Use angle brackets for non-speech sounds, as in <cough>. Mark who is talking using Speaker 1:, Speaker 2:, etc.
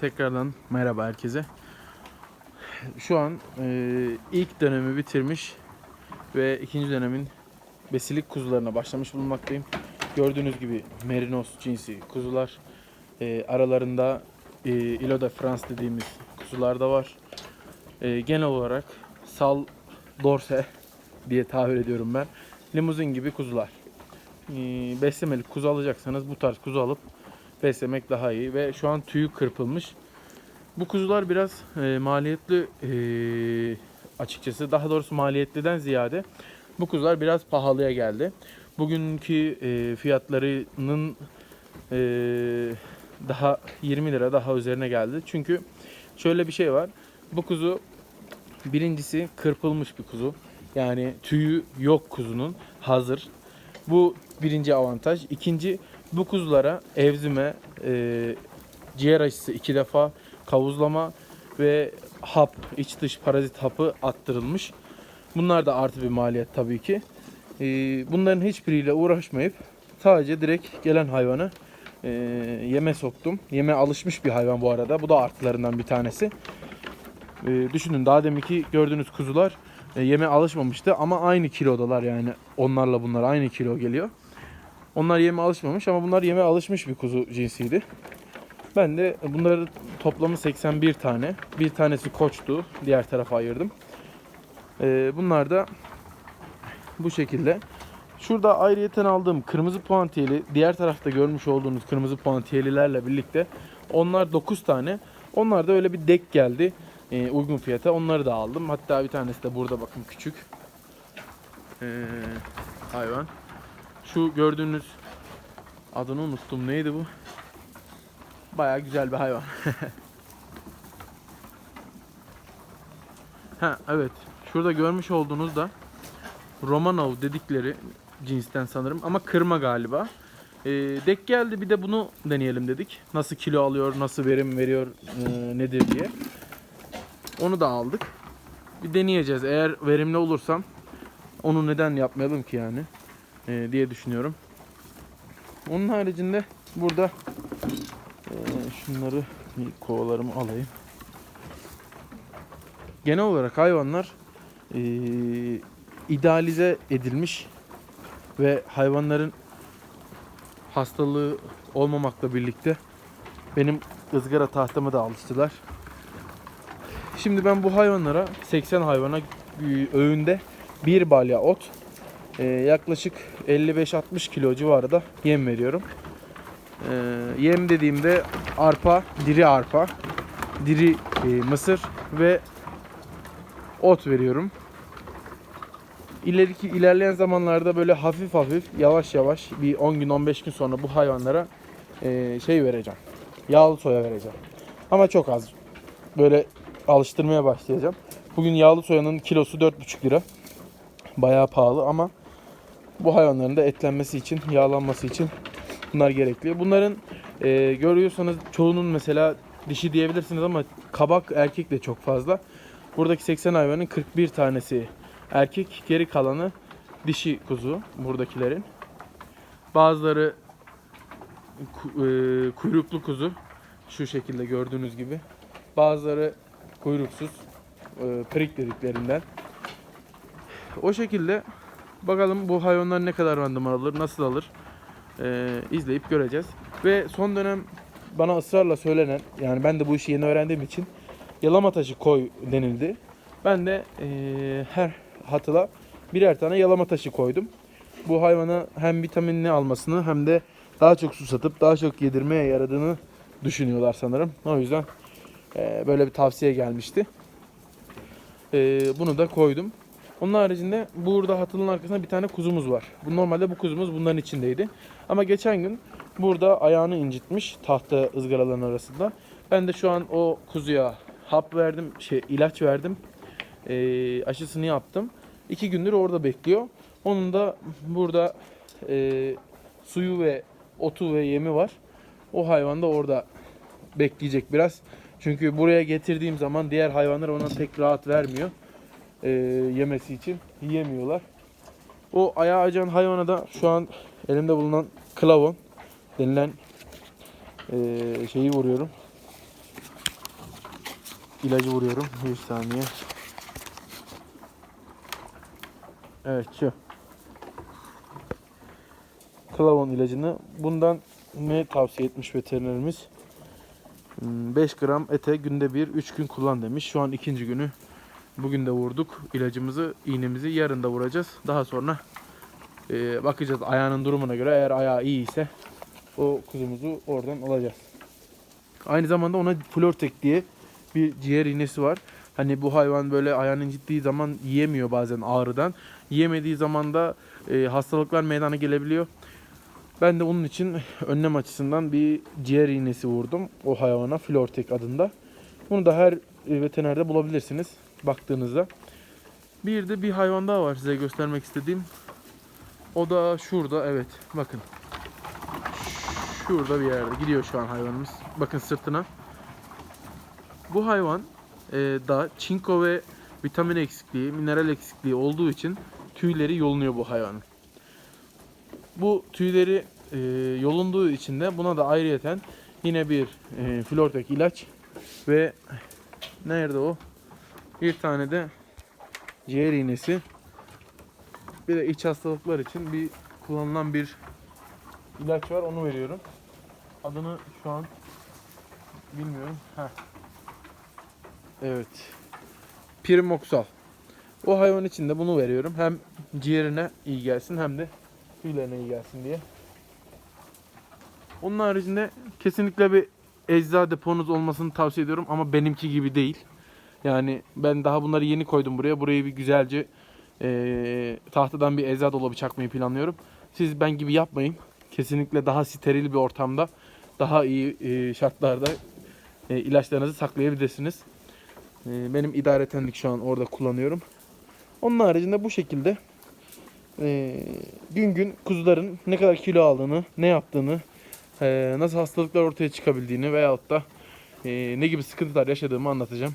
Speaker 1: Tekrardan merhaba herkese. Şu an e, ilk dönemi bitirmiş ve ikinci dönemin besilik kuzularına başlamış bulunmaktayım. Gördüğünüz gibi merinos cinsi kuzular. E, aralarında e, Ilo de France dediğimiz kuzular da var. E, genel olarak sal dorse diye tabir ediyorum ben. Limuzin gibi kuzular. E, beslemelik kuzu alacaksanız bu tarz kuzu alıp beslemek daha iyi ve şu an tüyü kırpılmış. Bu kuzular biraz e, maliyetli e, açıkçası. Daha doğrusu maliyetliden ziyade bu kuzular biraz pahalıya geldi. Bugünkü e, fiyatlarının e, daha 20 lira daha üzerine geldi. Çünkü şöyle bir şey var. Bu kuzu birincisi kırpılmış bir kuzu. Yani tüyü yok kuzunun hazır. Bu birinci avantaj. İkinci bu kuzulara evzime, e, ciğer aşısı iki defa, kavuzlama ve hap, iç dış parazit hapı attırılmış. Bunlar da artı bir maliyet tabii ki. E, bunların hiçbiriyle uğraşmayıp sadece direkt gelen hayvanı e, yeme soktum. Yeme alışmış bir hayvan bu arada. Bu da artılarından bir tanesi. E, düşünün daha deminki gördüğünüz kuzular e, yeme alışmamıştı ama aynı kilodalar yani onlarla bunlar aynı kilo geliyor. Onlar yeme alışmamış ama bunlar yeme alışmış bir kuzu cinsiydi. Ben de bunları toplamı 81 tane. Bir tanesi koçtu. Diğer tarafa ayırdım. Ee, bunlar da bu şekilde. Şurada ayrıyeten aldığım kırmızı puantiyeli, diğer tarafta görmüş olduğunuz kırmızı puantiyelilerle birlikte onlar 9 tane. Onlar da öyle bir dek geldi. Ee, uygun fiyata. Onları da aldım. Hatta bir tanesi de burada bakın küçük. Ee, hayvan. Şu gördüğünüz adını unuttum. Neydi bu? Baya güzel bir hayvan. <laughs> ha evet. Şurada görmüş olduğunuz da Romanov dedikleri cinsten sanırım ama kırma galiba. Ee, dek geldi bir de bunu deneyelim dedik. Nasıl kilo alıyor, nasıl verim veriyor, e, nedir diye. Onu da aldık. Bir deneyeceğiz. Eğer verimli olursam onu neden yapmayalım ki yani e, diye düşünüyorum. Onun haricinde burada e, şunları bir kovalarımı alayım. Genel olarak hayvanlar e, idealize edilmiş ve hayvanların hastalığı olmamakla birlikte benim ızgara tahtamı da alıştılar. Şimdi ben bu hayvanlara 80 hayvana öğünde bir balya ot e, yaklaşık 55-60 kilo civarında yem veriyorum. E, yem dediğimde arpa, diri arpa, diri e, mısır ve ot veriyorum. İleriki ilerleyen zamanlarda böyle hafif hafif yavaş yavaş bir 10 gün 15 gün sonra bu hayvanlara e, şey vereceğim. Yağlı soya vereceğim. Ama çok az. Böyle alıştırmaya başlayacağım. Bugün yağlı soyanın kilosu 4,5 lira. Bayağı pahalı ama bu hayvanların da etlenmesi için, yağlanması için bunlar gerekli. Bunların e, görüyorsanız çoğunun mesela dişi diyebilirsiniz ama kabak erkek de çok fazla. Buradaki 80 hayvanın 41 tanesi erkek, geri kalanı dişi kuzu buradakilerin. Bazıları e, kuyruklu kuzu şu şekilde gördüğünüz gibi. Bazıları kuyruksuz, e, prik dediklerinden. O şekilde bakalım bu hayvanlar ne kadar randıman alır, nasıl alır e, izleyip göreceğiz. Ve son dönem bana ısrarla söylenen, yani ben de bu işi yeni öğrendiğim için yalama taşı koy denildi. Ben de e, her hatıla birer tane yalama taşı koydum. Bu hayvana hem vitaminini almasını hem de daha çok susatıp daha çok yedirmeye yaradığını düşünüyorlar sanırım. O yüzden e, böyle bir tavsiye gelmişti. E, bunu da koydum. Onun haricinde burada hatının arkasında bir tane kuzumuz var. Bu normalde bu kuzumuz bunların içindeydi. Ama geçen gün burada ayağını incitmiş tahta ızgaraların arasında. Ben de şu an o kuzuya hap verdim, şey ilaç verdim. E, aşısını yaptım. İki gündür orada bekliyor. Onun da burada e, suyu ve otu ve yemi var. O hayvan da orada bekleyecek biraz. Çünkü buraya getirdiğim zaman diğer hayvanlar ona pek rahat vermiyor. E, yemesi için. Yiyemiyorlar. O ayağı acıyan hayvana da şu an elimde bulunan klavon denilen e, şeyi vuruyorum. ilacı vuruyorum. Bir saniye. Evet şu. Klavon ilacını. Bundan ne tavsiye etmiş veterinerimiz? Hmm, 5 gram ete günde bir 3 gün kullan demiş. Şu an ikinci günü. Bugün de vurduk ilacımızı, iğnemizi. Yarın da vuracağız. Daha sonra e, bakacağız ayağının durumuna göre. Eğer ayağı iyi ise o kuzumuzu oradan alacağız. Aynı zamanda ona Flortek diye bir ciğer iğnesi var. Hani bu hayvan böyle ayağını incittiği zaman yiyemiyor bazen ağrıdan. Yiyemediği zaman da e, hastalıklar meydana gelebiliyor. Ben de onun için önlem açısından bir ciğer iğnesi vurdum o hayvana Flortek adında. Bunu da her e, veterinerde bulabilirsiniz baktığınızda. Bir de bir hayvan daha var size göstermek istediğim. O da şurada evet bakın. Şurada bir yerde gidiyor şu an hayvanımız. Bakın sırtına. Bu hayvan e, da çinko ve vitamin eksikliği, mineral eksikliği olduğu için tüyleri yolunuyor bu hayvanın. Bu tüyleri e, yolunduğu için de buna da ayrıyeten yine bir e, Flortek ilaç ve nerede o? Bir tane de ciğer iğnesi. Bir de iç hastalıklar için bir kullanılan bir ilaç var onu veriyorum. Adını şu an bilmiyorum. Heh. Evet. Primoxal. O hayvan için de bunu veriyorum. Hem ciğerine iyi gelsin hem de tüylerine iyi gelsin diye. Onun haricinde kesinlikle bir ecza deponuz olmasını tavsiye ediyorum ama benimki gibi değil. Yani ben daha bunları yeni koydum buraya. Burayı bir güzelce eee, tahtadan bir ecza dolabı çakmayı planlıyorum. Siz ben gibi yapmayın. Kesinlikle daha steril bir ortamda, daha iyi eee, şartlarda eee, ilaçlarınızı saklayabilirsiniz. Eee, benim idaretenlik şu an orada kullanıyorum. Onun haricinde bu şekilde eee, gün gün kuzuların ne kadar kilo aldığını, ne yaptığını, eee, nasıl hastalıklar ortaya çıkabildiğini veyahut da eee, ne gibi sıkıntılar yaşadığımı anlatacağım.